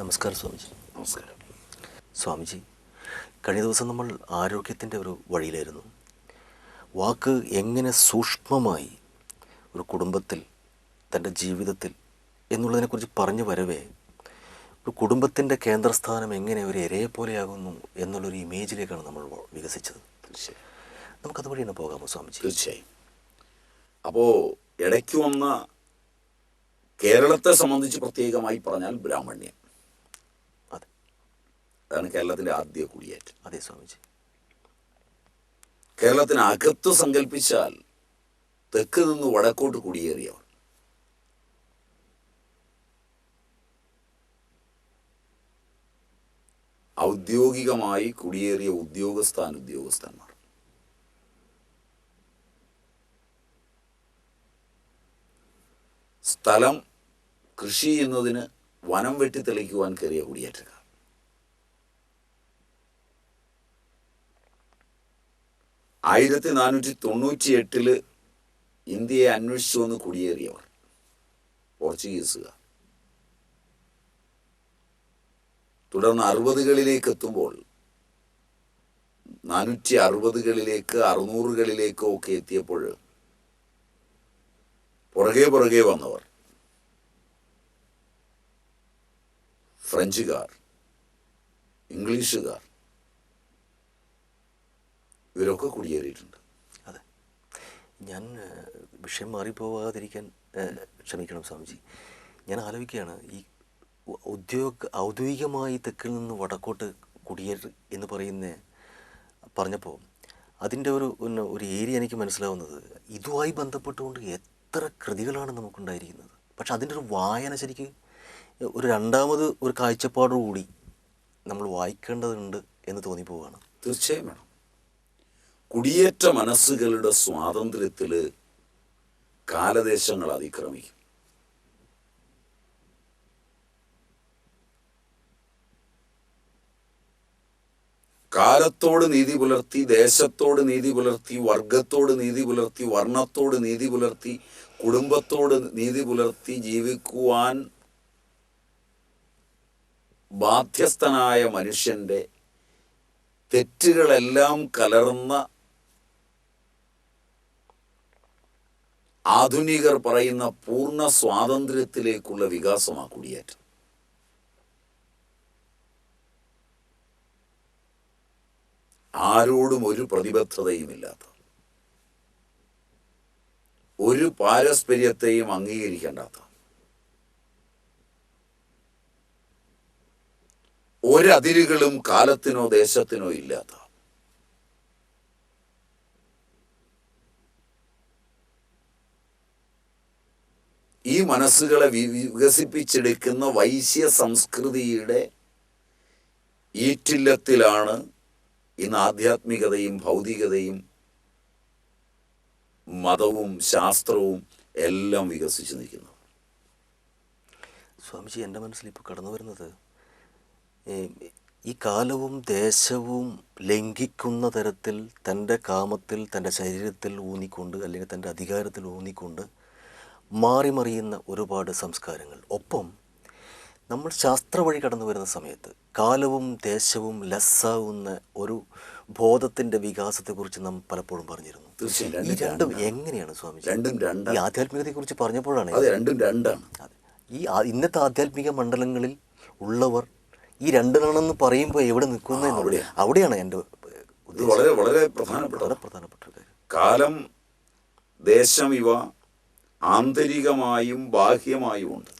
നമസ്കാരം സ്വാമിജി. നമസ്കാരം. സ്വാമിജി കഴിഞ്ഞ ദിവസം നമ്മൾ ആരോഗ്യത്തിന്റെ ഒരു വഴിയിലായിരുന്നു. വാക്ക് എങ്ങനെ സൂക്ഷ്മമായി ഒരു കുടുംബത്തിൽ തന്റെ ജീവിതത്തിൽ എന്നുള്ളതിനെക്കുറിച്ച് പറഞ്ഞു വരവേ ഒരു കുടുംബത്തിന്റെ കേന്ദ്രസ്ഥാനം എങ്ങനെ ഒരു ഇരയെ പോലെയാകുന്നു എന്നുള്ളൊരു ഇമേജിലേക്കാണ് നമ്മൾ വികസിച്ചത്. തീർച്ചയായും. നമുക്കത് വഴി തന്നെ പോകാമോ സ്വാമിജി? തീർച്ചയായും. അപ്പോൾ ഇടയ്ക്ക് വന്ന കേരളത്തെ സംബന്ധിച്ച് പ്രത്യേകമായി പറഞ്ഞാൽ ബ്രാഹ്മണ്യം. അതാണ് കേരളത്തിന്റെ ആദ്യ കുടിയേറ്റം. അതെ സ്വാമിജി. കേരളത്തിന് അകത്ത് സങ്കല്പിച്ചാൽ തെക്ക് നിന്ന് വടക്കോട്ട് കുടിയേറിയവർ. ഔദ്യോഗികമായി കുടിയേറിയ ഉദ്യോഗസ്ഥാൻ ഉദ്യോഗസ്ഥന്മാർ. സ്ഥലം കൃഷി ചെയ്യുന്നതിന് വനം വെട്ടിത്തെളിക്കുവാൻ കയറിയ കുടിയേറ്റക്കാർ. ആയിരത്തി നാനൂറ്റി തൊണ്ണൂറ്റി എട്ടിൽ ഇന്ത്യയെ അന്വേഷിച്ചു വന്ന് കുടിയേറിയവർ. പോർച്ചുഗീസുകാർ. തുടർന്ന് അറുപതുകളിലേക്ക് എത്തുമ്പോൾ നാനൂറ്റി അറുപതുകളിലേക്ക് അറുന്നൂറുകളിലേക്കോ ഒക്കെ എത്തിയപ്പോൾ പുറകെ പുറകെ വന്നവർ. ഫ്രഞ്ചുകാർ ഇംഗ്ലീഷുകാർ ഇവരൊക്കെ കുടിയേറിയിട്ടുണ്ട്. അതെ. ഞാൻ വിഷയം മാറിപ്പോകാതിരിക്കാൻ ഏഹ്, ക്ഷമിക്കണം സ്വാമിജി. ഞാൻ ആലോചിക്കുകയാണ് ഈ ഉദ്യോഗ ഔദ്യോഗികമായി തെക്കിൽ നിന്ന് വടക്കോട്ട് കുടിയേറി എന്ന് പറയുന്ന പറഞ്ഞപ്പോൾ അതിന്റെ ഒരു ഒരു ഏരിയ എനിക്ക് മനസ്സിലാവുന്നത് ഇതുമായി ബന്ധപ്പെട്ടുകൊണ്ട് എത്ര കൃതികളാണ് നമുക്കുണ്ടായിരിക്കുന്നത്. പക്ഷെ അതിന്റെ ഒരു വായന ശരിക്ക് ഒരു രണ്ടാമത് ഒരു കാഴ്ചപ്പാടോടുകൂടി നമ്മൾ വായിക്കേണ്ടതുണ്ട് എന്ന് തോന്നിപ്പോവുകയാണ് തീർച്ചയായും വേണം. കുടിയേറ്റ മനസ്സുകളുടെ സ്വാതന്ത്ര്യത്തിൽ കാലദേശങ്ങൾ അതിക്രമിക്കും. കാലത്തോട് നീതി പുലർത്തി ദേശത്തോട് നീതി പുലർത്തി വർഗത്തോട് നീതി പുലർത്തി വർണത്തോട് നീതി പുലർത്തി കുടുംബത്തോട് നീതി പുലർത്തി ജീവിക്കുവാൻ ബാധ്യസ്ഥനായ മനുഷ്യന്റെ തെറ്റുകളെല്ലാം കലർന്ന ആധുനികർ പറയുന്ന പൂർണ സ്വാതന്ത്ര്യത്തിലേക്കുള്ള വികാസമാണ് കുടിയേറ്റം. ആരോടും ഒരു പ്രതിബദ്ധതയുമില്ലാത്ത ഒരു പാരസ്പര്യത്തെയും അംഗീകരിക്കേണ്ടാത്ത ഒരതിരുകളും കാലത്തിനോ ദേശത്തിനോ ഇല്ലാത്ത ഈ മനസ്സുകളെ വികസിപ്പിച്ചെടുക്കുന്ന വൈശ്യ സംസ്കൃതിയുടെ ഈറ്റില്ലത്തിലാണ് ഇന്ന് ആധ്യാത്മികതയും ഭൗതികതയും മതവും ശാസ്ത്രവും എല്ലാം വികസിച്ചു നിൽക്കുന്നത്. സ്വാമിജി എന്റെ മനസ്സിൽ ഇപ്പോൾ കടന്നു വരുന്നത് ഈ കാലവും ദേശവും ലംഘിക്കുന്ന തരത്തിൽ തന്റെ കാമത്തിൽ തന്റെ ശരീരത്തിൽ ഊന്നിക്കൊണ്ട് അല്ലെങ്കിൽ തന്റെ അധികാരത്തിൽ ഊന്നിക്കൊണ്ട് മാറി മറിയുന്ന ഒരുപാട് സംസ്കാരങ്ങൾ. ഒപ്പം നമ്മൾ ശാസ്ത്ര വഴി കടന്നു വരുന്ന സമയത്ത് കാലവും ദേശവും ലസ്സാവുന്ന ഒരു ബോധത്തിന്റെ വികാസത്തെക്കുറിച്ച് നാം പലപ്പോഴും പറഞ്ഞിരുന്നു. ഈ രണ്ടും എങ്ങനെയാണ് സ്വാമി രണ്ടും ഈ ആധ്യാത്മികതയെ ആധ്യാത്മികതയെക്കുറിച്ച് പറഞ്ഞപ്പോഴാണ് രണ്ടും രണ്ടാണ്. ഈ ഇന്നത്തെ ആധ്യാത്മിക മണ്ഡലങ്ങളിൽ ഉള്ളവർ ഈ രണ്ടിനാണെന്ന് പറയുമ്പോൾ എവിടെ നിൽക്കുന്ന അവിടെയാണ്. എന്റെ വളരെ വളരെ പ്രധാനപ്പെട്ട വളരെ പ്രധാനപ്പെട്ട കാര്യം. കാലം ദേശം ഇവ ആന്തരികമായും ബാഹ്യമായും ഉണ്ട്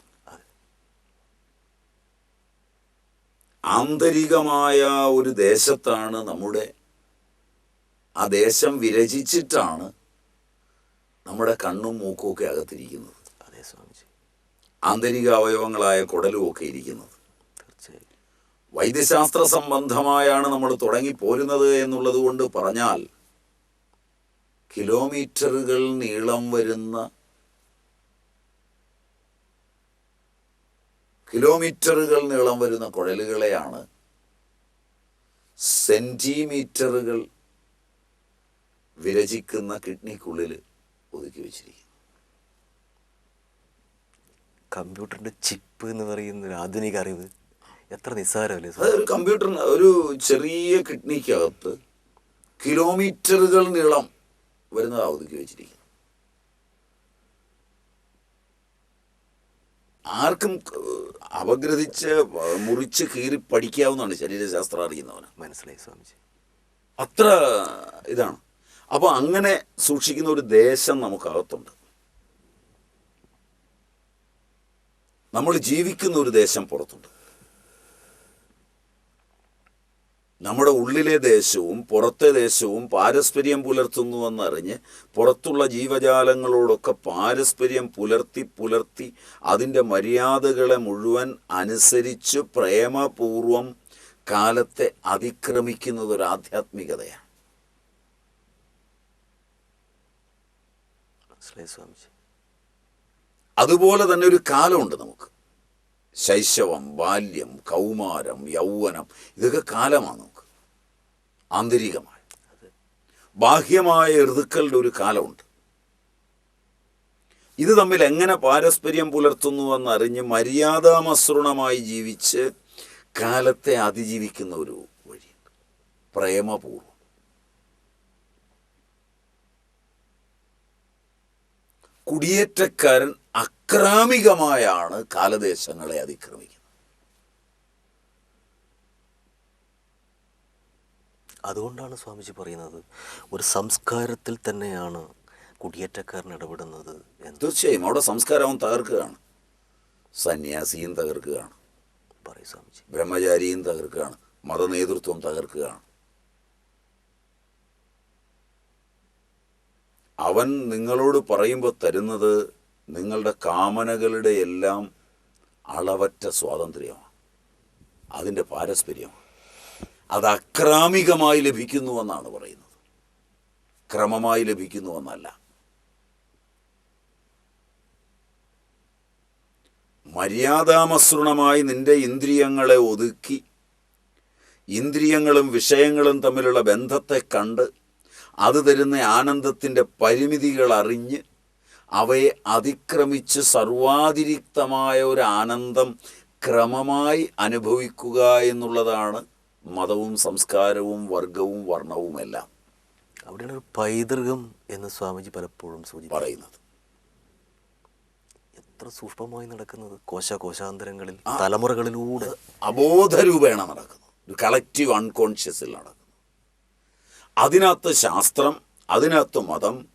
ആന്തരികമായ ഒരു ദേശത്താണ് നമ്മുടെ ആ ദേശം വിരചിച്ചിട്ടാണ് നമ്മുടെ കണ്ണും മൂക്കും ഒക്കെ അകത്തിരിക്കുന്നത്. അതെ സ്വാമിജി. ആന്തരിക അവയവങ്ങളായ കുടലും ഒക്കെ ഇരിക്കുന്നത്. തീർച്ചയായും. വൈദ്യശാസ്ത്ര സംബന്ധമായാണ് നമ്മൾ തുടങ്ങി പോരുന്നത് എന്നുള്ളത് കൊണ്ട് പറഞ്ഞാൽ കിലോമീറ്ററുകൾ നീളം വരുന്ന കിലോമീറ്ററുകൾ നീളം വരുന്ന കുഴലുകളെയാണ് സെന്റിമീറ്ററുകൾ വിരചിക്കുന്ന കിഡ്നിക്കുള്ളിൽ ഒതുക്കി വെച്ചിരിക്കുന്നത് കമ്പ്യൂട്ടറിന്റെ ചിപ്പ് എന്ന് പറയുന്ന ഒരു ആധുനിക അറിവ് എത്ര നിസ്സാരമല്ലേ അതൊരു കമ്പ്യൂട്ടർ ഒരു കമ്പ്യൂട്ടറിന് ഒരു ചെറിയ കിഡ്നിക്കകത്ത് കിലോമീറ്ററുകൾ നീളം വരുന്നത് ഒതുക്കി വെച്ചിരിക്കുന്നു ആർക്കും അപഗ്രഥിച്ച് മുറിച്ച് കീറി പഠിക്കാവുന്നതാണ് ശരീരശാസ്ത്രം അറിയുന്നവന്. മനസ്സിലായി സ്വാമിജി. അത്ര ഇതാണ്. അപ്പോൾ അങ്ങനെ സൂക്ഷിക്കുന്ന ഒരു ദേശം നമുക്കകത്തുണ്ട്. നമ്മൾ ജീവിക്കുന്ന ഒരു ദേശം പുറത്തുണ്ട്. നമ്മുടെ ഉള്ളിലെ ദേശവും പുറത്തെ ദേശവും പാരസ്പര്യം പുലർത്തുന്നുവെന്നറിഞ്ഞ് പുറത്തുള്ള ജീവജാലങ്ങളോടൊക്കെ പാരസ്പര്യം പുലർത്തി പുലർത്തി അതിന്റെ മര്യാദകളെ മുഴുവൻ അനുസരിച്ച് പ്രേമപൂർവം കാലത്തെ അതിക്രമിക്കുന്നത് ഒരു ആധ്യാത്മികതയാണ് അതുപോലെ തന്നെ ഒരു കാലമുണ്ട് നമുക്ക്. ശൈശവം ബാല്യം കൗമാരം യൗവനം ഇതൊക്കെ കാലമാണ് നമുക്ക് ആന്തരികമായി. ബാഹ്യമായ ഋതുക്കളുടെ ഒരു കാലമുണ്ട്. ഇത് തമ്മിൽ എങ്ങനെ പാരസ്പര്യം പുലർത്തുന്നുവെന്നറിഞ്ഞ് മര്യാദാമസൃണമായി ജീവിച്ച് കാലത്തെ അതിജീവിക്കുന്ന ഒരു വഴിയുണ്ട്. പ്രേമപൂർവം കുടിയേറ്റക്കാരൻ അക്രാമികമായാണ് കാലദേശങ്ങളെ അതിക്രമിക്കുന്നത്. അതുകൊണ്ടാണ് സ്വാമിജി പറയുന്നത് ഒരു സംസ്കാരത്തിൽ തന്നെയാണ് കുടിയേറ്റക്കാരൻ ഇടപെടുന്നത് തീർച്ചയായും അവിടെ സംസ്കാരവും തകർക്കുകയാണ്. സന്യാസിയും തകർക്കുകയാണ്. പറയും സ്വാമിജി. ബ്രഹ്മചാരിയും തകർക്കുകയാണ്. മതനേതൃത്വം തകർക്കുകയാണ്. അവൻ നിങ്ങളോട് പറയുമ്പോൾ തരുന്നത് നിങ്ങളുടെ കാമനകളുടെ എല്ലാം അളവറ്റ സ്വാതന്ത്ര്യമാണ്. അതിന്റെ പാരസ്പര്യമാണ് അത് അക്രാമികമായി ലഭിക്കുന്നുവെന്നാണ് പറയുന്നത്. ക്രമമായി ലഭിക്കുന്നുവെന്നല്ല മര്യാദാമസൃണമായി നിന്റെ ഇന്ദ്രിയങ്ങളെ ഒതുക്കി ഇന്ദ്രിയങ്ങളും വിഷയങ്ങളും തമ്മിലുള്ള ബന്ധത്തെ കണ്ട് അത് തരുന്ന ആനന്ദത്തിന്റെ പരിമിതികൾ അറിഞ്ഞ് അവയെ അതിക്രമിച്ച് സർവാതിരിക്തമായ ഒരു ആനന്ദം ക്രമമായി അനുഭവിക്കുക എന്നുള്ളതാണ് മതവും സംസ്കാരവും വർഗവും വർണവുമെല്ലാം. അവിടെയാണ് ഒരു പൈതൃകം എന്ന് സ്വാമിജി പലപ്പോഴും സൂചി പറയുന്നത്. എത്ര സൂക്ഷ്മമായി നടക്കുന്നത്. കോശ കോശാന്തരങ്ങളിൽ തലമുറകളിലൂടെ. അബോധരൂപേണ നടക്കുന്നത്. ഒരു കളക്റ്റീവ് അൺകോൺഷ്യസിൽ നടക്കുന്നു അതിനകത്ത് ശാസ്ത്രം അതിനകത്ത് മതം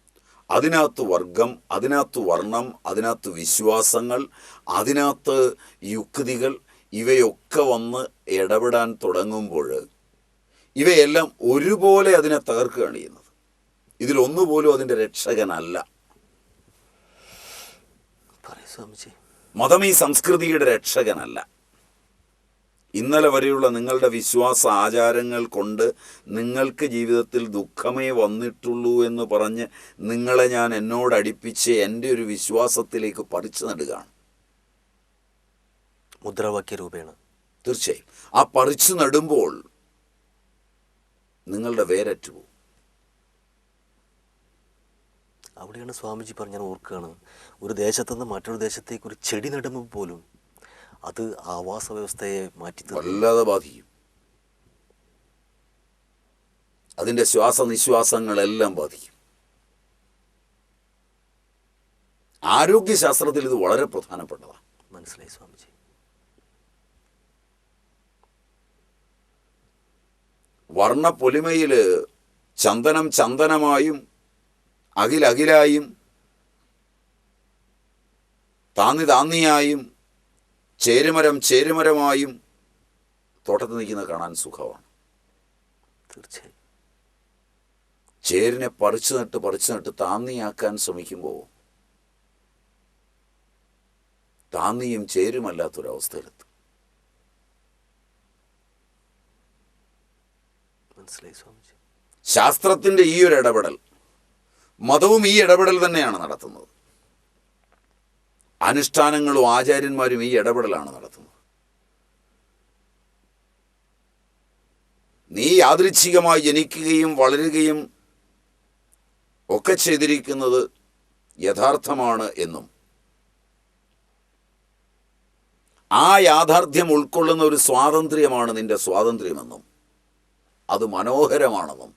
അതിനകത്ത് വർഗം അതിനകത്ത് വർണം അതിനകത്ത് വിശ്വാസങ്ങൾ അതിനകത്ത് യുക്തികൾ ഇവയൊക്കെ വന്ന് ഇടപെടാൻ തുടങ്ങുമ്പോൾ ഇവയെല്ലാം ഒരുപോലെ അതിനെ തകർക്കുകയാണ് ചെയ്യുന്നത്. ഇതിലൊന്നുപോലും അതിന്റെ രക്ഷകനല്ല. മതം ഈ സംസ്കൃതിയുടെ രക്ഷകനല്ല. ഇന്നലെ വരെയുള്ള നിങ്ങളുടെ വിശ്വാസ ആചാരങ്ങൾ കൊണ്ട് നിങ്ങൾക്ക് ജീവിതത്തിൽ ദുഃഖമേ വന്നിട്ടുള്ളൂ എന്ന് പറഞ്ഞ് നിങ്ങളെ ഞാൻ എന്നോട് അടുപ്പിച്ച് എന്റെ ഒരു വിശ്വാസത്തിലേക്ക് പറിച്ചു നടുകയാണ്. മുദ്രാവാക്യ രൂപേണ. തീർച്ചയായും. ആ പറിച്ചു നടുമ്പോൾ നിങ്ങളുടെ വേരറ്റു പോകും അവിടെയാണ് സ്വാമിജി പറഞ്ഞാൽ ഓർക്കുകയാണ്. ഒരു ദേശത്തുനിന്ന് മറ്റൊരു ദേശത്തേക്ക് ഒരു ചെടി നടുമ്പോൾ പോലും അത് ആവാസ വ്യവസ്ഥയെ മാറ്റി വല്ലാതെ ബാധിക്കും. അതിന്റെ ശ്വാസനിശ്വാസങ്ങളെല്ലാം ബാധിക്കും. ആരോഗ്യശാസ്ത്രത്തിൽ ഇത് വളരെ പ്രധാനപ്പെട്ടതാണ്. മനസ്സിലായി സ്വാമിജി. വർണ പൊലിമയിൽ ചന്ദനം ചന്ദനമായും അഖിലഖിലായും താന്നി താന്നിയായും ചേരുമരം ചേരുമരമായും തോട്ടത്തിൽ നിൽക്കുന്നത് കാണാൻ സുഖമാണ്. തീർച്ചയായും. ചേരിനെ പറിച്ചു നട്ട് പറിച്ചു നട്ട് താന്നിയാക്കാൻ ശ്രമിക്കുമ്പോൾ താന്നിയും ചേരുമല്ലാത്തൊരവസ്ഥയിലെത്തും. മനസ്സിലായി സ്വാമിജി? ശാസ്ത്രത്തിന്റെ ഈ ഒരു ഇടപെടൽ മതവും ഈ ഇടപെടൽ തന്നെയാണ് നടത്തുന്നത്. അനുഷ്ഠാനങ്ങളും ആചാര്യന്മാരും ഈ ഇടപെടലാണ് നടത്തുന്നത്. നീ യാദൃച്ഛികമായി ജനിക്കുകയും വളരുകയും ഒക്കെ ചെയ്തിരിക്കുന്നത് യഥാർത്ഥമാണ് എന്നും. ആ യാഥാർത്ഥ്യം ഉൾക്കൊള്ളുന്ന ഒരു സ്വാതന്ത്ര്യമാണ് നിന്റെ സ്വാതന്ത്ര്യമെന്നും. അത് മനോഹരമാണെന്നും.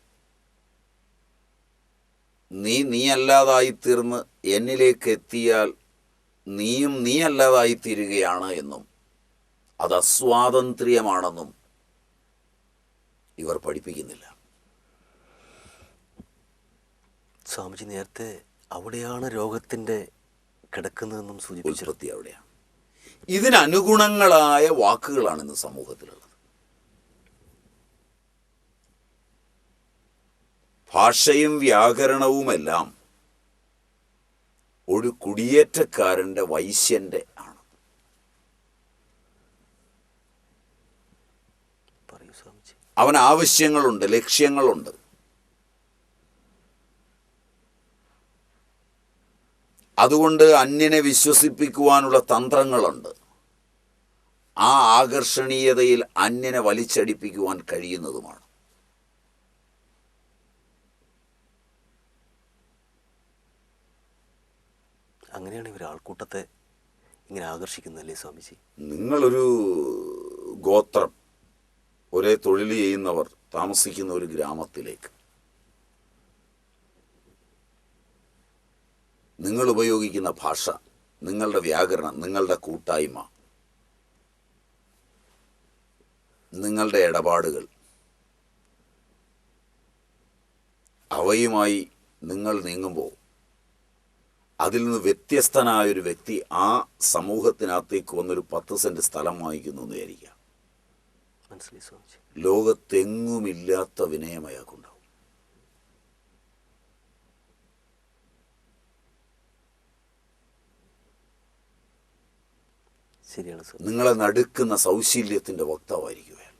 നീ നീ അല്ലാതായി തീർന്ന് എന്നിലേക്ക് എത്തിയാൽ നീയും നീ അല്ലാതായി തീരുകയാണ് എന്നും അത് അസ്വാതന്ത്ര്യമാണെന്നും ഇവർ പഠിപ്പിക്കുന്നില്ല. സ്വാമിജി നേരത്തെ അവിടെയാണ് രോഗത്തിന്റെ കിടക്കുന്നതെന്നും സൂചിപ്പിച്ചിരുത്തി അവിടെയാണ്. ഇതിനനുഗുണങ്ങളായ വാക്കുകളാണ് ഇന്ന് സമൂഹത്തിലുള്ളത്. ഭാഷയും വ്യാകരണവുമെല്ലാം ഒരു കുടിയേറ്റക്കാരന്റെ വൈശ്യന്റെ ആണ്. അവൻ ആവശ്യങ്ങളുണ്ട് ലക്ഷ്യങ്ങളുണ്ട്. അതുകൊണ്ട് അന്യനെ വിശ്വസിപ്പിക്കുവാനുള്ള തന്ത്രങ്ങളുണ്ട്. ആ ആകർഷണീയതയിൽ അന്യനെ വലിച്ചടിപ്പിക്കുവാൻ കഴിയുന്നതുമാണ്. അങ്ങനെയാണ് ഇവർ ആൾക്കൂട്ടത്തെ ഇങ്ങനെ ആകർഷിക്കുന്നതല്ലേ സ്വാമിജി? നിങ്ങളൊരു ഗോത്രം ഒരേ തൊഴിൽ ചെയ്യുന്നവർ താമസിക്കുന്ന ഒരു ഗ്രാമത്തിലേക്ക്. നിങ്ങൾ ഉപയോഗിക്കുന്ന ഭാഷ നിങ്ങളുടെ വ്യാകരണം നിങ്ങളുടെ കൂട്ടായ്മ നിങ്ങളുടെ ഇടപാടുകൾ അവയുമായി നിങ്ങൾ നീങ്ങുമ്പോൾ അതിൽ നിന്ന് വ്യത്യസ്തനായ ഒരു വ്യക്തി ആ സമൂഹത്തിനകത്തേക്ക് വന്നൊരു പത്ത് സെന്റ് സ്ഥലം വാങ്ങിക്കുന്നു എന്ന് വിചാരിക്കുക. മനസ്സിലായി സ്വാമിജി. ലോകത്തെങ്ങുമില്ലാത്ത വിനയം അയാൾക്കുണ്ടാവും. ശരിയാണ് നിങ്ങളെ നടുക്കുന്ന സൗശീല്യത്തിന്റെ വക്താവായിരിക്കും അയാൾ.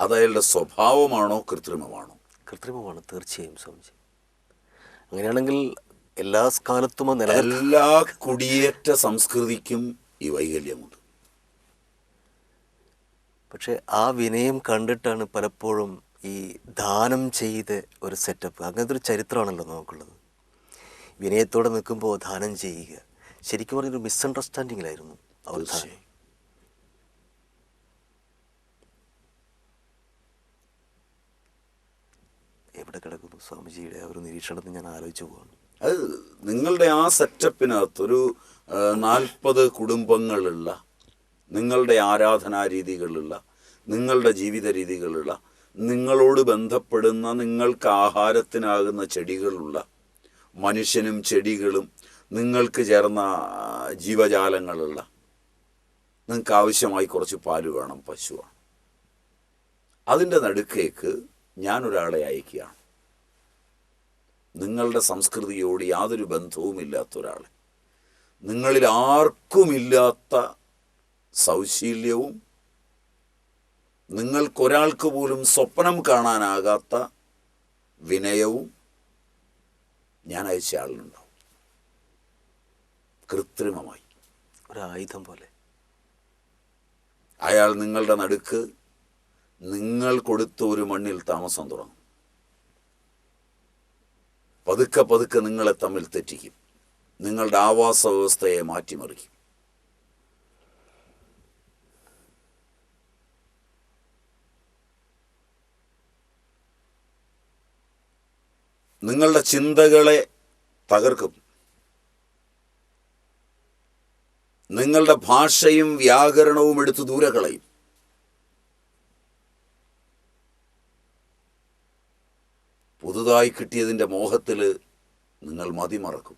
അത് അയാളുടെ സ്വഭാവമാണോ കൃത്രിമമാണോ? കൃത്രിമമാണ് തീർച്ചയായും സ്വാമിജി. അങ്ങനെയാണെങ്കിൽ എല്ലാ കാലത്തും എല്ലാ കുടിയേറ്റ സംസ്കൃതിക്കും ഈ വൈകല്യമുണ്ട്. പക്ഷെ ആ വിനയം കണ്ടിട്ടാണ് പലപ്പോഴും ഈ ദാനം ചെയ്ത് ഒരു സെറ്റപ്പ് അങ്ങനത്തെ ഒരു ചരിത്രമാണല്ലോ നമുക്കുള്ളത്. വിനയത്തോടെ നിൽക്കുമ്പോൾ ദാനം ചെയ്യുക. ശരിക്കും പറഞ്ഞൊരു മിസ്അണ്ടർസ്റ്റാൻഡിങ്ങിലായിരുന്നു അവർ ദാനം തീർച്ചയായും എവിടെ കിടക്കുന്നു? സ്വാമിജിയുടെ ആ ഒരു നിരീക്ഷണത്തിൽ ഞാൻ ആലോചിച്ചു പോവാണ്. അത് നിങ്ങളുടെ ആ സെറ്റപ്പിനകത്ത് ഒരു നാൽപ്പത് കുടുംബങ്ങളുള്ള നിങ്ങളുടെ ആരാധനാ രീതികളുള്ള നിങ്ങളുടെ ജീവിത രീതികളുള്ള നിങ്ങളോട് ബന്ധപ്പെടുന്ന നിങ്ങൾക്ക് ആഹാരത്തിനാകുന്ന ചെടികളുള്ള മനുഷ്യനും ചെടികളും നിങ്ങൾക്ക് ചേർന്ന ജീവജാലങ്ങളുള്ള നിങ്ങൾക്ക് ആവശ്യമായി കുറച്ച് പാൽ വേണം പശുവാണ്. അതിന്റെ നടുക്കേക്ക് ഞാനൊരാളെ അയക്കുകയാണ് നിങ്ങളുടെ സംസ്കൃതിയോട് യാതൊരു ബന്ധവുമില്ലാത്ത ഒരാൾ നിങ്ങളിൽ ആർക്കുമില്ലാത്ത സൗശീല്യവും നിങ്ങൾക്കൊരാൾക്ക് പോലും സ്വപ്നം കാണാനാകാത്ത വിനയവും ഞാൻ അയച്ച ആളിനുണ്ടാവും കൃത്രിമമായി. ഒരായുധം പോലെ. അയാൾ നിങ്ങളുടെ നടുക്ക് നിങ്ങൾ കൊടുത്ത ഒരു മണ്ണിൽ താമസം തുടങ്ങും. പതുക്കെ പതുക്കെ നിങ്ങളെ തമ്മിൽ തെറ്റിക്കും. നിങ്ങളുടെ ആവാസ വ്യവസ്ഥയെ മാറ്റിമറിക്കും. നിങ്ങളുടെ ചിന്തകളെ തകർക്കും. നിങ്ങളുടെ ഭാഷയും വ്യാകരണവും എടുത്ത് ദൂരെ പുതുതായി കിട്ടിയതിന്റെ മോഹത്തിൽ നിങ്ങൾ മതിമറക്കും.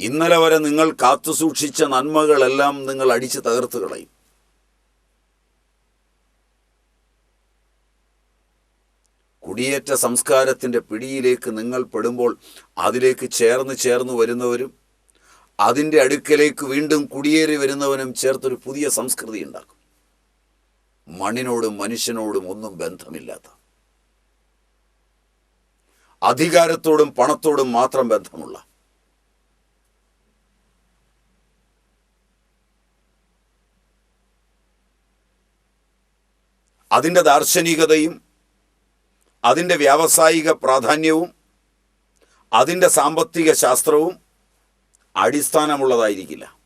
ഇന്നലെ വരെ നിങ്ങൾ കാത്തുസൂക്ഷിച്ച നന്മകളെല്ലാം നിങ്ങൾ അടിച്ചു തകർത്ത് കളയും. കുടിയേറ്റ സംസ്കാരത്തിന്റെ പിടിയിലേക്ക് നിങ്ങൾ പെടുമ്പോൾ അതിലേക്ക് ചേർന്ന് ചേർന്ന് വരുന്നവരും അതിന്റെ അടുക്കലേക്ക് വീണ്ടും കുടിയേറി വരുന്നവനും ചേർത്തൊരു പുതിയ സംസ്കൃതി ഉണ്ടാക്കും. മണ്ണിനോടും മനുഷ്യനോടും ഒന്നും ബന്ധമില്ലാത്ത. അധികാരത്തോടും പണത്തോടും മാത്രം ബന്ധമുള്ള. അതിന്റെ ദാർശനികതയും അതിന്റെ വ്യാവസായിക പ്രാധാന്യവും അതിന്റെ സാമ്പത്തിക ശാസ്ത്രവും അടിസ്ഥാനമുള്ളതായിരിക്കില്ല.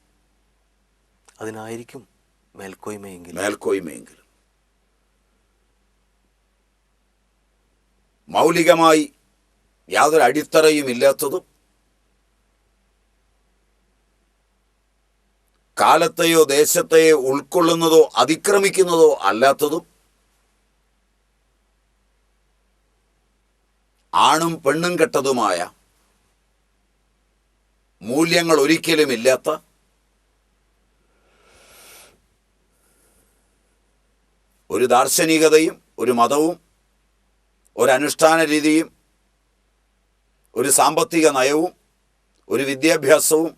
അതിനായിരിക്കും മേൽക്കോയ്മയെങ്കിൽ. മേൽക്കോയ്മയെങ്കിലും മൗലികമായി യാതൊരു അടിത്തറയും ഇല്ലാത്തതും കാലത്തെയോ ദേശത്തെയോ ഉൾക്കൊള്ളുന്നതോ അതിക്രമിക്കുന്നതോ അല്ലാത്തതും ആണും പെണ്ണും കെട്ടതുമായ മൂല്യങ്ങൾ ഒരിക്കലും ഇല്ലാത്ത ഒരു ദാർശനികതയും ഒരു മതവും ഒരനുഷ്ഠാന രീതിയും ഒരു സാമ്പത്തിക നയവും ഒരു വിദ്യാഭ്യാസവും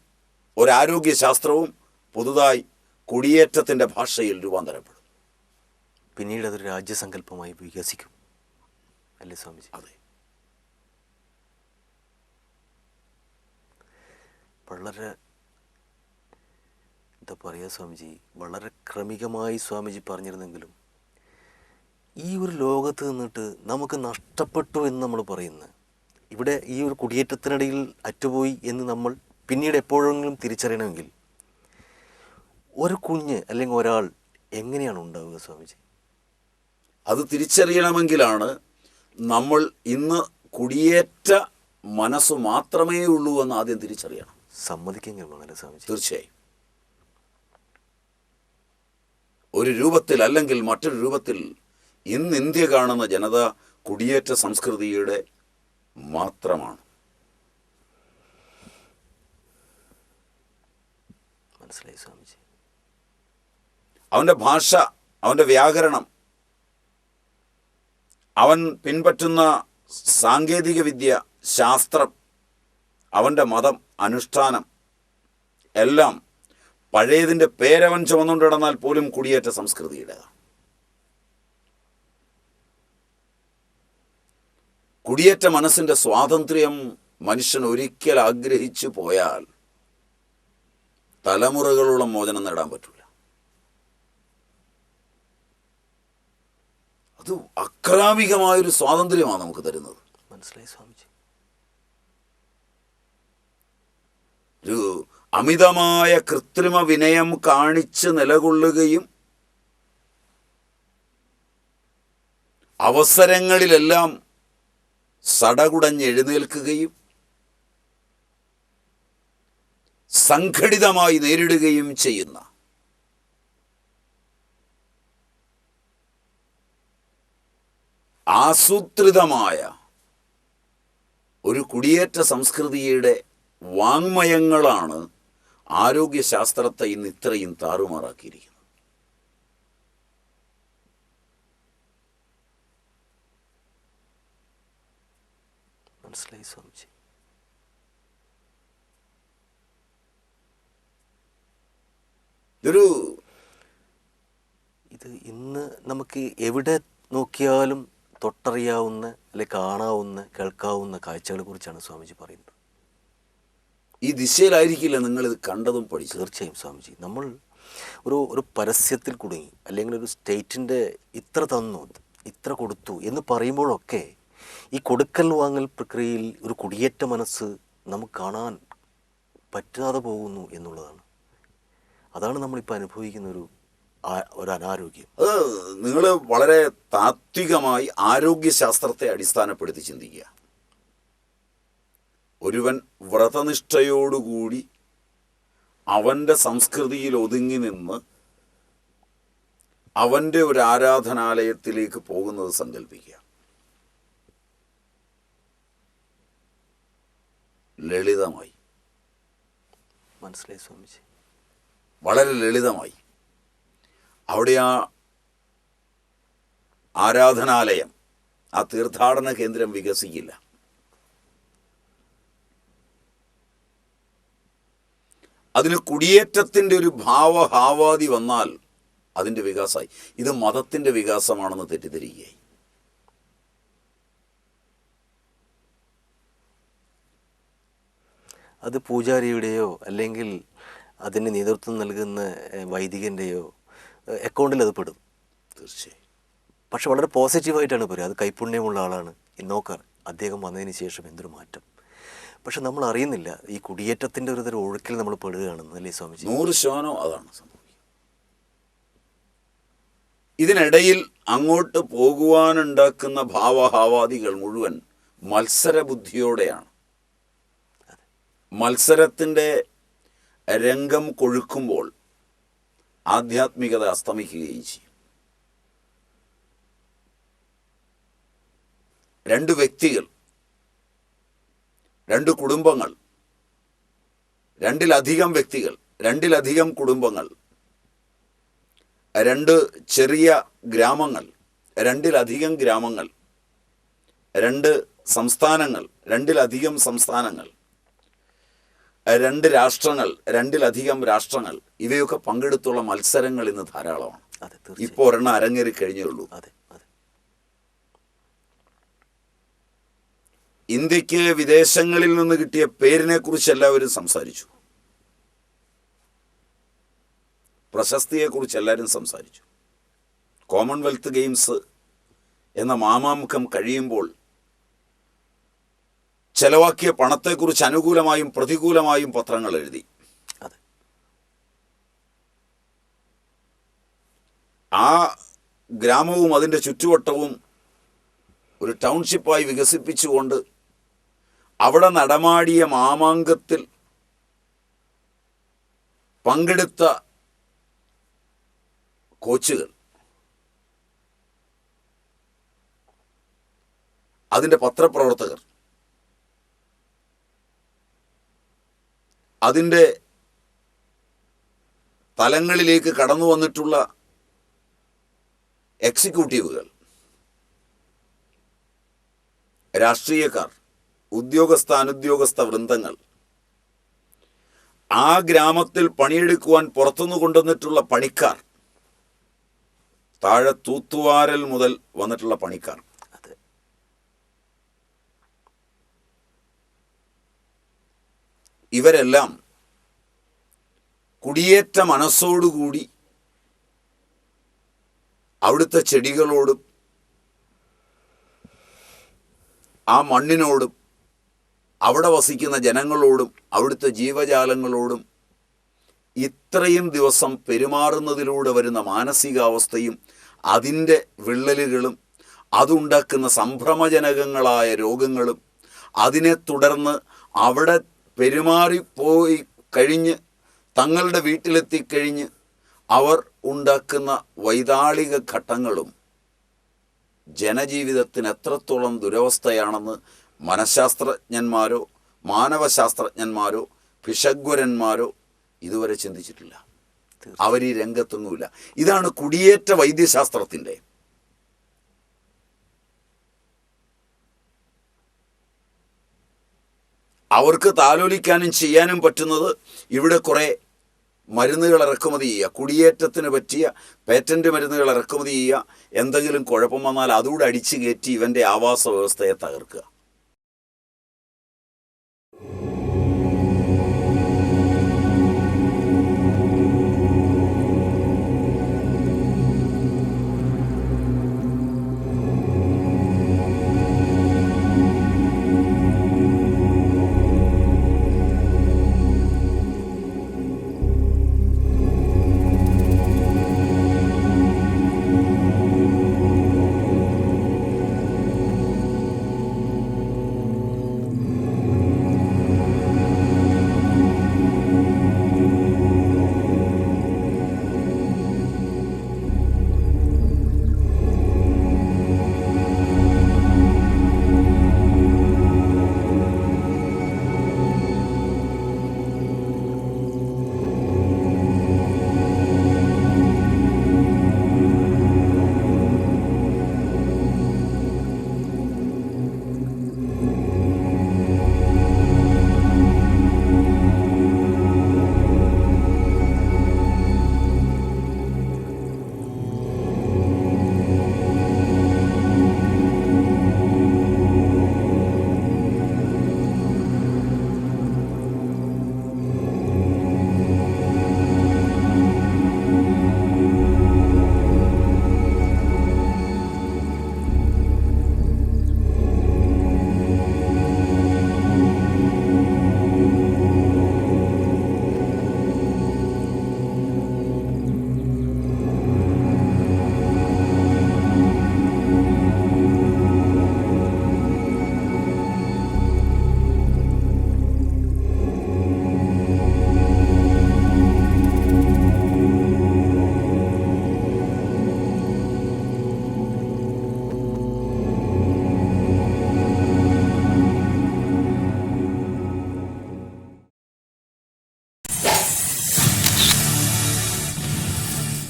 ഒരു ആരോഗ്യശാസ്ത്രവും പുതുതായി കുടിയേറ്റത്തിന്റെ ഭാഷയിൽ രൂപാന്തരപ്പെടും പിന്നീട് അതൊരു രാജ്യസങ്കല്പമായി വികസിക്കും. അല്ലേ സ്വാമിജി? അതെ. വളരെ എന്താ പറയുക സ്വാമിജി? വളരെ ക്രമികമായി സ്വാമിജി പറഞ്ഞിരുന്നെങ്കിലും ഈ ഒരു ലോകത്ത് നിന്നിട്ട് നമുക്ക് നഷ്ടപ്പെട്ടു എന്ന് നമ്മൾ പറയുന്നത് ഇവിടെ ഈ ഒരു കുടിയേറ്റത്തിനിടയിൽ അറ്റുപോയി എന്ന് നമ്മൾ പിന്നീട് എപ്പോഴെങ്കിലും തിരിച്ചറിയണമെങ്കിൽ ഒരു കുഞ്ഞ് അല്ലെങ്കിൽ ഒരാൾ എങ്ങനെയാണ് ഉണ്ടാവുക സ്വാമിജി? അത് തിരിച്ചറിയണമെങ്കിലാണ് നമ്മൾ ഇന്ന് കുടിയേറ്റ മനസ്സ് മാത്രമേ ഉള്ളൂ എന്ന് ആദ്യം തിരിച്ചറിയണം. സമ്മതിക്കെങ്കിലും അങ്ങനെ സ്വാമിജി. തീർച്ചയായും. ഒരു രൂപത്തിൽ അല്ലെങ്കിൽ മറ്റൊരു രൂപത്തിൽ ഇന്ന് ഇന്ത്യ കാണുന്ന ജനത കുടിയേറ്റ സംസ്കൃതിയുടെ മാത്രമാണ്. മനസ്സിലായി സ്വാമിജി. അവന്റെ ഭാഷ അവന്റെ വ്യാകരണം അവൻ പിൻപറ്റുന്ന സാങ്കേതിക വിദ്യ ശാസ്ത്രം അവന്റെ മതം അനുഷ്ഠാനം. എല്ലാം പഴയതിന്റെ പേരവൻ ചുമന്നുകൊണ്ട് കിടന്നാൽ പോലും കുടിയേറ്റ സംസ്കൃതിയുടേതാണ് കുടിയേറ്റ മനസ്സിന്റെ സ്വാതന്ത്ര്യം മനുഷ്യൻ ഒരിക്കൽ ആഗ്രഹിച്ചു പോയാൽ തലമുറകളുള്ള മോചനം നേടാൻ പറ്റില്ല. അത് അക്രാമികമായൊരു സ്വാതന്ത്ര്യമാണ് നമുക്ക് തരുന്നത്. മനസ്സിലായി സ്വാമിജി. അമിതമായ കൃത്രിമ വിനയം കാണിച്ച് നിലകൊള്ളുകയും അവസരങ്ങളിലെല്ലാം സടകുടഞ്ഞ് എഴുന്നേൽക്കുകയും സംഘടിതമായി നേരിടുകയും ചെയ്യുന്ന ആസൂത്രിതമായ ഒരു കുടിയേറ്റ സംസ്കൃതിയുടെ വാങ്മയങ്ങളാണ് ആരോഗ്യശാസ്ത്രത്തെ ഇന്ന് ഇത്രയും താറുമാറാക്കിയിരിക്കുന്നത്. മനസ്സിലായി സ്വാമിജി? ഇതൊരു ഇത് ഇന്ന് നമുക്ക് എവിടെ നോക്കിയാലും തൊട്ടറിയാവുന്ന അല്ലെ കാണാവുന്ന കേൾക്കാവുന്ന കാഴ്ചകളെ കുറിച്ചാണ് സ്വാമിജി പറയുന്നത്. ഈ ദിശയിലായിരിക്കില്ല നിങ്ങളിത് കണ്ടതും പഠി തീർച്ചയായും സ്വാമിജി. നമ്മൾ ഒരു ഒരു പരസ്യത്തിൽ കുടുങ്ങി അല്ലെങ്കിൽ ഒരു സ്റ്റേറ്റിന്റെ ഇത്ര തന്നു ഇത്ര കൊടുത്തു എന്ന് പറയുമ്പോഴൊക്കെ ഈ കൊടുക്കൽ വാങ്ങൽ പ്രക്രിയയിൽ ഒരു കുടിയേറ്റ മനസ്സ് നമുക്ക് കാണാൻ പറ്റാതെ പോകുന്നു എന്നുള്ളതാണ്. അതാണ് നമ്മളിപ്പോൾ അനുഭവിക്കുന്ന ഒരു ഒരു അനാരോഗ്യം. അത് നിങ്ങൾ വളരെ താത്വികമായി ആരോഗ്യശാസ്ത്രത്തെ അടിസ്ഥാനപ്പെടുത്തി ചിന്തിക്കുക. ഒരുവൻ വ്രതനിഷ്ഠയോടുകൂടി അവന്റെ സംസ്കൃതിയിൽ ഒതുങ്ങി നിന്ന് അവന്റെ ഒരു ആരാധനാലയത്തിലേക്ക് പോകുന്നത് സങ്കല്പിക്കുക. ലളിതമായി. മനസ്സിലായി സ്വാമിജി. വളരെ ലളിതമായി. അവിടെ ആ ആരാധനാലയം ആ തീർത്ഥാടന കേന്ദ്രം വികസിക്കില്ല. അതിന് കുടിയേറ്റത്തിന്റെ ഒരു ഭാവഹാവാദി വന്നാൽ അതിന്റെ വികാസമായി. ഇത് മതത്തിന്റെ വികാസമാണെന്ന് തെറ്റിദ്ധരിക്കുകയായി. അത് പൂജാരിയുടെയോ അല്ലെങ്കിൽ അതിന് നേതൃത്വം നൽകുന്ന വൈദികന്റെയോ അക്കൗണ്ടിൽ അത് പെടും. തീർച്ചയായും. പക്ഷെ വളരെ പോസിറ്റീവായിട്ടാണ് പറയുക അത് കൈപ്പുണ്യമുള്ള ആളാണ്. നോക്കാം അദ്ദേഹം വന്നതിന് ശേഷം എന്തൊരു മാറ്റം. പക്ഷെ നമ്മൾ അറിയുന്നില്ല ഈ കുടിയേറ്റത്തിന്റെ ഒരു തരം ഒഴുക്കിൽ നമ്മൾ പെടുകയാണെന്ന് അല്ലേ സ്വാമിജി? നൂറ് ശതമാനം അതാണ് ഇതിനിടയിൽ അങ്ങോട്ട് പോകുവാനുണ്ടാക്കുന്ന ഭാവഹാവാദികൾ മുഴുവൻ മത്സരബുദ്ധിയോടെയാണ്. മത്സരത്തിന്റെ രംഗം കൊഴുക്കുമ്പോൾ ആധ്യാത്മികത അസ്തമിക്കുകയും ചെയ്യും. രണ്ട് വ്യക്തികൾ രണ്ട് കുടുംബങ്ങൾ രണ്ടിലധികം വ്യക്തികൾ രണ്ടിലധികം കുടുംബങ്ങൾ രണ്ട് ചെറിയ ഗ്രാമങ്ങൾ രണ്ടിലധികം ഗ്രാമങ്ങൾ രണ്ട് സംസ്ഥാനങ്ങൾ രണ്ടിലധികം സംസ്ഥാനങ്ങൾ രണ്ട് രാഷ്ട്രങ്ങൾ രണ്ടിലധികം രാഷ്ട്രങ്ങൾ ഇവയൊക്കെ പങ്കെടുത്തുള്ള മത്സരങ്ങൾ ഇന്ന് ധാരാളമാണ്. ഇപ്പോൾ ഒരെണ്ണം അരങ്ങേറി കഴിഞ്ഞേ ഉള്ളൂ. അതെ. ഇന്ത്യയ്ക്ക് വിദേശങ്ങളിൽ നിന്ന് കിട്ടിയ പേരിനെ കുറിച്ച് എല്ലാവരും സംസാരിച്ചു. പ്രശസ്തിയെക്കുറിച്ച് എല്ലാവരും സംസാരിച്ചു. കോമൺവെൽത്ത് ഗെയിംസ് എന്ന മാമാമുഖം കഴിയുമ്പോൾ ചെലവാക്കിയ പണത്തെക്കുറിച്ച് അനുകൂലമായും പ്രതികൂലമായും പത്രങ്ങൾ എഴുതി. അതെ. ആ ഗ്രാമവും അതിന്റെ ചുറ്റുവട്ടവും ഒരു ടൗൺഷിപ്പായി വികസിപ്പിച്ചുകൊണ്ട് അവിടെ നടമാടിയ മാമാങ്കത്തിൽ പങ്കെടുത്ത കോച്ചുകൾ. അതിന്റെ പത്രപ്രവർത്തകർ. അതിന്റെ തലങ്ങളിലേക്ക് കടന്നു വന്നിട്ടുള്ള എക്സിക്യൂട്ടീവുകൾ. രാഷ്ട്രീയക്കാർ. ഉദ്യോഗസ്ഥ അനുദ്യോഗസ്ഥ വൃന്ദങ്ങൾ ആ ഗ്രാമത്തിൽ പണിയെടുക്കുവാൻ പുറത്തുനിന്ന് കൊണ്ടുവന്നിട്ടുള്ള പണിക്കാർ താഴെ തൂത്തുവാരൽ മുതൽ വന്നിട്ടുള്ള പണിക്കാർ. ഇവരെല്ലാം കുടിയേറ്റ മനസ്സോടുകൂടി അവിടുത്തെ ചെടികളോടും ആ മണ്ണിനോടും അവിടെ വസിക്കുന്ന ജനങ്ങളോടും അവിടുത്തെ ജീവജാലങ്ങളോടും ഇത്രയും ദിവസം പെരുമാറുന്നതിലൂടെ വരുന്ന മാനസികാവസ്ഥയും അതിന്റെ വിള്ളലുകളും അതുണ്ടാക്കുന്ന സംഭ്രമജനകങ്ങളായ രോഗങ്ങളും അതിനെ തുടർന്ന് അവിടെ പെരുമാറിപ്പോയി കഴിഞ്ഞ് തങ്ങളുടെ വീട്ടിലെത്തിക്കഴിഞ്ഞ് അവർ ഉണ്ടാക്കുന്ന വൈതാളിക ഘട്ടങ്ങളും ജനജീവിതത്തിന് എത്രത്തോളം ദുരവസ്ഥയാണെന്ന് മനഃശാസ്ത്രജ്ഞന്മാരോ മാനവശാസ്ത്രജ്ഞന്മാരോ ഭിഷഗ്വരന്മാരോ ഇതുവരെ ചിന്തിച്ചിട്ടില്ല. അവർ ഈ രംഗത്തൊന്നുമില്ല. ഇതാണ് കുടിയേറ്റ വൈദ്യശാസ്ത്രത്തിന്റെ അവർക്ക് താലോലിക്കാനും ചെയ്യാനും പറ്റുന്നത് ഇവിടെ കുറേ മരുന്നുകൾ ഇറക്കുമതി ചെയ്യുക. കുടിയേറ്റത്തിന് പറ്റിയ പേറ്റന്റ് മരുന്നുകൾ ഇറക്കുമതി ചെയ്യുക. എന്തെങ്കിലും കുഴപ്പം വന്നാൽ അതുകൂടെ അടിച്ചു കയറ്റി ഇവന്റെ ആവാസ വ്യവസ്ഥയെ തകർക്കുക.